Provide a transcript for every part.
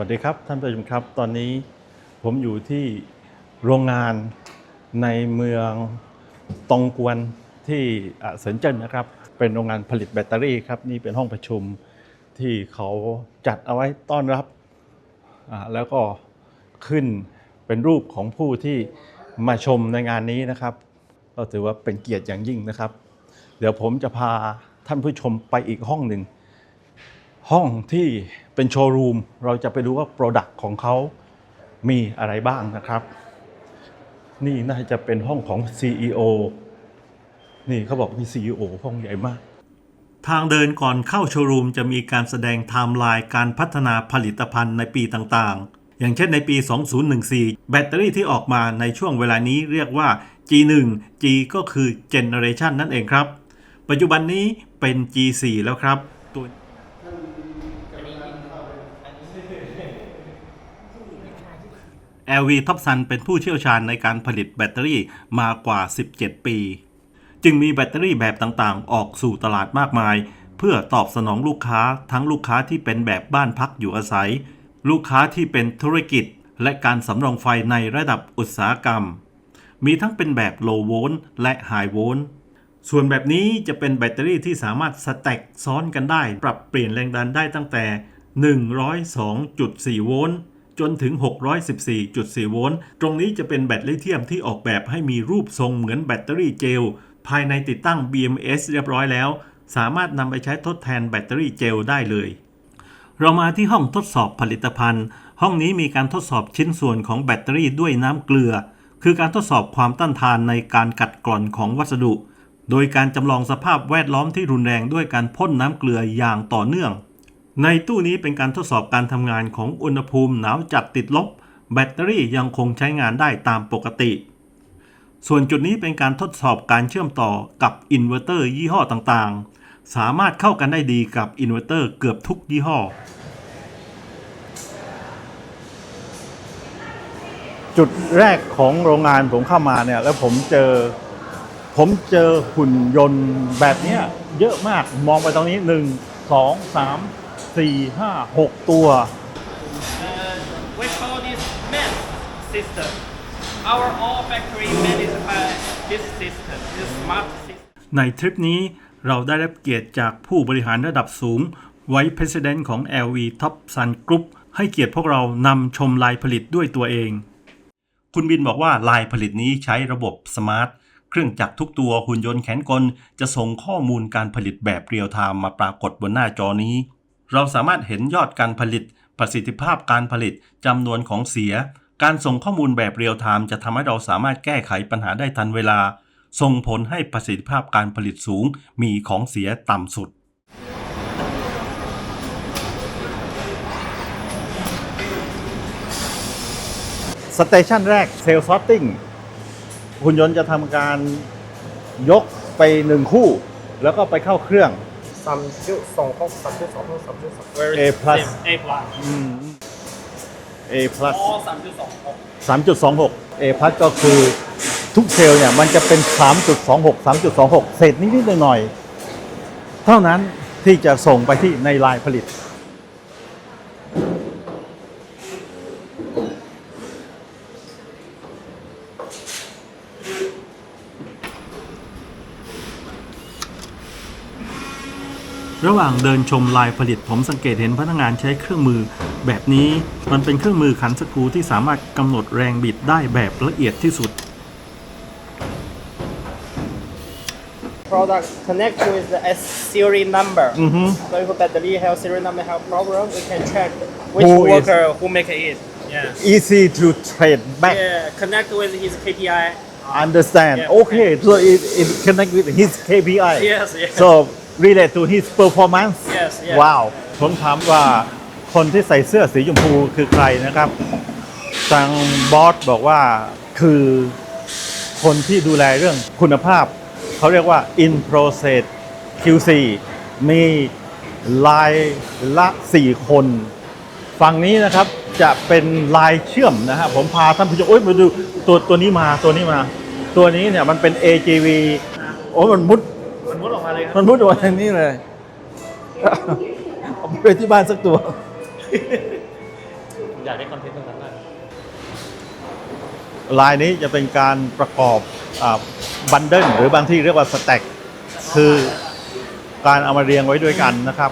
วัสดีครับท่านผู้ชมครับ ตอนนี้ผมอยู่ที่โรงงานในเมืองตองกวนที่อะเซินเจิ้นนะครับ เป็นโรงงานผลิตแบตเตอรี่ครับนี่เป็นห้องประชุมที่เขาจัดเอาไว้ต้อนรับอ่าแล้วก็ขึ้นเป็นรูปของผู้ที่มาชมในงานนี้นะครับ ก็ถือว่าเป็นเกียรติอย่างยิ่งนะครับ เดี๋ยวผมจะพาท่านผู้ชมไปอีกห้องหนึ่ง ห้องที่เป็นโชว์รูมเราจะไปดูว่า Product ของเขามีอะไรบ้างนะครับ นี่น่าจะเป็นห้องของ CEO นี่เขาบอกมี CEO ห้องใหญ่มาก ทางเดินก่อนเข้าโชว์รูมจะมีการแสดงไทม์ไลน์การพัฒนาผลิตภัณฑ์ในปีต่างๆ อย่างเช่นในปี 2014 แบตเตอรี่ที่ออกมาในช่วงเวลานี้เรียกว่า G1 G ก็คือ Generation นั่นเองครับ ปัจจุบันนี้เป็น G4 แล้วครับตัว LV t o p s u n เป็นผู้เชี่ยวชาญในการผลิตแบตเตอรี่มากว่า 17 ปี จึงมีแบตเตอรี่แบบต่างๆ ออกสู่ตลาดมากมาย เพื่อตอบสนองลูกค้าทั้งลูกค้าที่เป็นแบบบ้านพักอยู่อาศัย ลูกค้าที่เป็นธุรกิจ และการสำรองไฟในระดับอุตสาหกรรม มีทั้งเป็นแบบ low volt และ high volt ส่วนแบบนี้จะเป็นแบตเตอรี่ที่สามารถสแต็กซ้อนกันได้ ปรับเปลี่ยนแรงดันได้ตั้งแต่ 102.4 โวลต์ จนถึง 614.4 โวลต์ ตรงนี้จะเป็นแบตลิเธียมที่ออกแบบให้มีรูปทรงเหมือนแบตเตอรี่เจล ภายในติดตั้ง BMS เรียบร้อยแล้ว สามารถนำไปใช้ทดแทนแบตเตอรี่เจลได้เลย เรามาที่ห้องทดสอบผลิตภัณฑ์ ห้องนี้มีการทดสอบชิ้นส่วนของแบตเตอรี่ด้วยน้ำเกลือ คือการทดสอบความต้านทานในการกัดกร่อนของวัสดุ โดยการจำลองสภาพแวดล้อมที่รุนแรงด้วยการพ่นน้ำเกลืออย่างต่อเนื่อง ในตู้นี้เป็นการทดสอบการทำงานของอุณหภูมิหนาวจัดติดลบ แบตเตอรี่ยังคงใช้งานได้ตามปกติ ส่วนจุดนี้เป็นการทดสอบการเชื่อมต่อกับอินเวอร์เตอร์ยี่ห้อต่างๆ สามารถเข้ากันได้ดีกับอินเวอร์เตอร์เกือบทุกยี่ห้อ จุดแรกของโรงงานผมเข้ามาเนี่ย แล้วผมเจอ ผมเจอหุ่นยนต์แบบเนี้ยเยอะมากมองไปตรงนี้หนึ่งสองสาม สี่ห้าหกตัว Uh, we call this MES system. Our all factory managed by this system, this smart system. ในทริปนี้เราได้รับเกียรติจากผู้บริหารระดับสูง ไว้ President ของ LV Top Sun Group ให้เกียรติพวกเรานำชมลายผลิตด้วยตัวเอง คุณบินบอกว่าลายผลิตนี้ใช้ระบบสมาร์ท เครื่องจักรทุกตัวหุ่นยนต์แขนกล จะส่งข้อมูลการผลิตแบบเรียลไทม์มาปรากฏบนหน้าจอนี้ เราสามารถเห็นยอดการผลิต ประสิทธิภาพการผลิตจำนวนของเสีย การส่งข้อมูลแบบเรียลไทม์จะทำให้เราสามารถแก้ไขปัญหาได้ทันเวลา ส่งผลให้ประสิทธิภาพการผลิตสูง มีของเสียต่ำสุดสเตชันแรกเซลล์ซอร์ติ้งหุ่นยนต์จะทำการยกไปหนึ่งคู่ แล้วก็ไปเข้าเครื่อง สามจุดสองหกสามจุดสองหกสามจุดสอง Where is A plus. same? A plus. A plus All 3.26. 3.26 A plus ก็คือทุกเซลล์เนี่ยมันจะเป็น 3.26 3.26 เศษนิดๆหน่อยๆเท่านั้นที่จะส่งไปที่ในลายผลิต ระหว่างเดินชมลายผลิตผมสังเกตเห็นพนักงานใช้เครื่องมือ แบบนี้มันเป็นเครื่องมือขันสกรูที่สามารถกำหนดแรงบิดได้แบบละเอียดที่สุด product connect with the S serial number. Mhm. So if a battery have serial number have problem, we can check which Who is- worker who make it. Yeah. easy to trade back Yeah, connect with his KPI. understand Yeah. okay so it, it connect with his KPI Yes, yes. so relate to his performance Yes, yes. ว้าว ผมถามว่าคนที่ใส่เสื้อสีชมพูคือใครนะครับ ทางบอสบอกว่าคือคนที่ดูแลเรื่องคุณภาพ เขาเรียกว่า in process QC มีลายละ 4 คน ฝั่งนี้นะครับจะเป็นลายเชื่อมนะฮะผมพาท่านผู้ชมโอ้ยมาดูตัวตัวนี้มาตัวนี้มา ตัวนี้เนี่ยมันเป็น AGV โอ้ยมันมุดมันมุ ดออกมาเลยครับมันมุดออกมาอย่างนี้เลยเอาไปที่บ้านสักตัว อยากได้คอนเทนต์ตรงนั้นมากลายนี้จะเป็นการประกอบบันเดิลหรือบางที่เรียกว่าสแต็กคือการเอามาเรียงไว้ด้วยกันนะครับ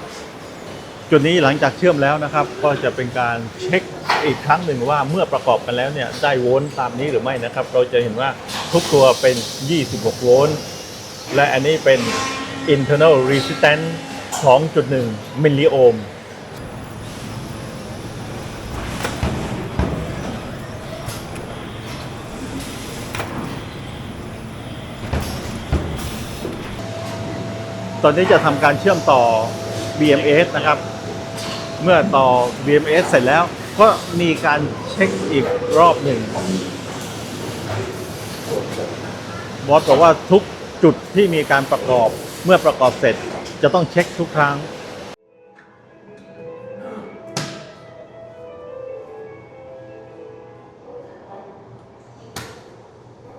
จุดนี้หลังจากเชื่อมแล้วนะครับ ก็จะเป็นการเช็คอีกครั้งหนึ่งว่าเมื่อประกอบกันแล้วเนี่ยได้โวลต์ตามนี้หรือไม่นะครับ เราจะเห็นว่าทุกตัวเป็น 26 โวลต์ และอันนี้เป็น internal resistance 2.1 มิลลิโอห์มตอนนี้จะทำการเชื่อมต่อ BMS นะครับ เมื่อต่อ BMS เสร็จแล้วก็มีการเช็คอีกรอบหนึ่งบอสบอกว่าทุก จุดที่มีการประกอบเมื่อประกอบเสร็จจะต้องเช็คทุกครั้ง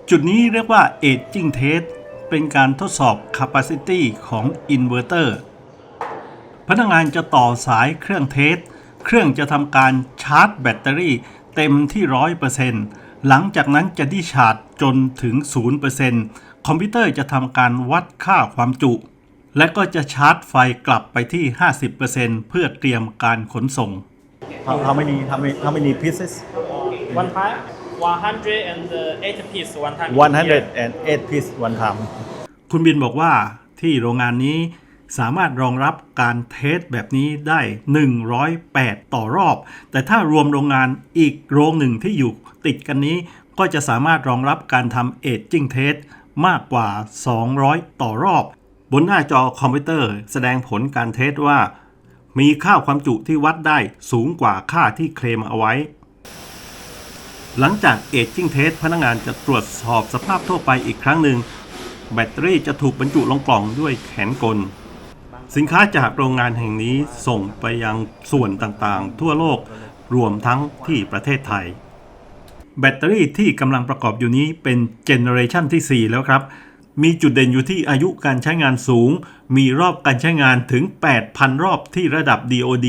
จุดนี้เรียกว่า aging test เป็นการทดสอบ capacity ของ inverter พนักงานจะต่อสายเครื่องเทส เครื่องจะทำการชาร์จแบตเตอรี่เต็มที่ 100%หลังจากนั้นจะดิชาร์จจนถึง 0% คอมพิวเตอร์จะทำการวัดค่าความจุ และก็จะชาร์จไฟกลับไปที่ 50%เพื่อเตรียมการขนส่ง How many how many how many pieces One time, 108 piece one time. 108 piece one time คุณบินบอกว่าที่โรงงานนี้สามารถรองรับการเทสแบบนี้ได้ 108 ต่อรอบ แต่ถ้ารวมโรงงานอีกโรงหนึ่งที่อยู่ติดกันนี้ ก็จะสามารถรองรับการทำเอจจิ้งเทส มากกว่า 200 ต่อรอบ บนหน้าจอคอมพิวเตอร์แสดงผลการเทสว่า มีค่าความจุที่วัดได้สูงกว่าค่าที่เคลมเอาไว้ หลังจากเอจจิ้งเทสพนักงานจะตรวจสอบสภาพทั่วไปอีกครั้งหนึ่ง แบตเตอรี่จะถูกบรรจุลงกล่องด้วยแขนกล สินค้าจากโรงงานแห่งนี้ส่งไปยังส่วนต่างๆ ทั่วโลกรวมทั้งที่ประเทศไทย แบตเตอรี่ที่กำลังประกอบอยู่นี้เป็นเจเนอเรชันที่ 4 แล้วครับ มีจุดเด่นอยู่ที่อายุการใช้งานสูง มีรอบการใช้งานถึง 8,000 รอบที่ระดับ DoD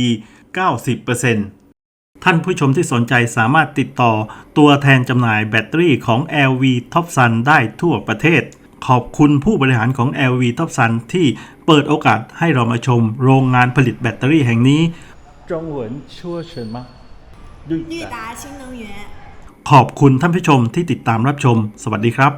90% ท่านผู้ชมที่สนใจสามารถติดต่อตัวแทนจำหน่ายแบตเตอรี่ของ LV Topsun ได้ทั่วประเทศ ขอบคุณผู้บริหารของ LV Topsun ที่เปิดโอกาสให้เรามาชมโรงงานผลิตแบตเตอรี่แห่งนี้จงเหวินชั่วเฉินมาก 绿达新能源。 ขอบคุณท่านผู้ชมที่ติดตามรับชม สวัสดีครับ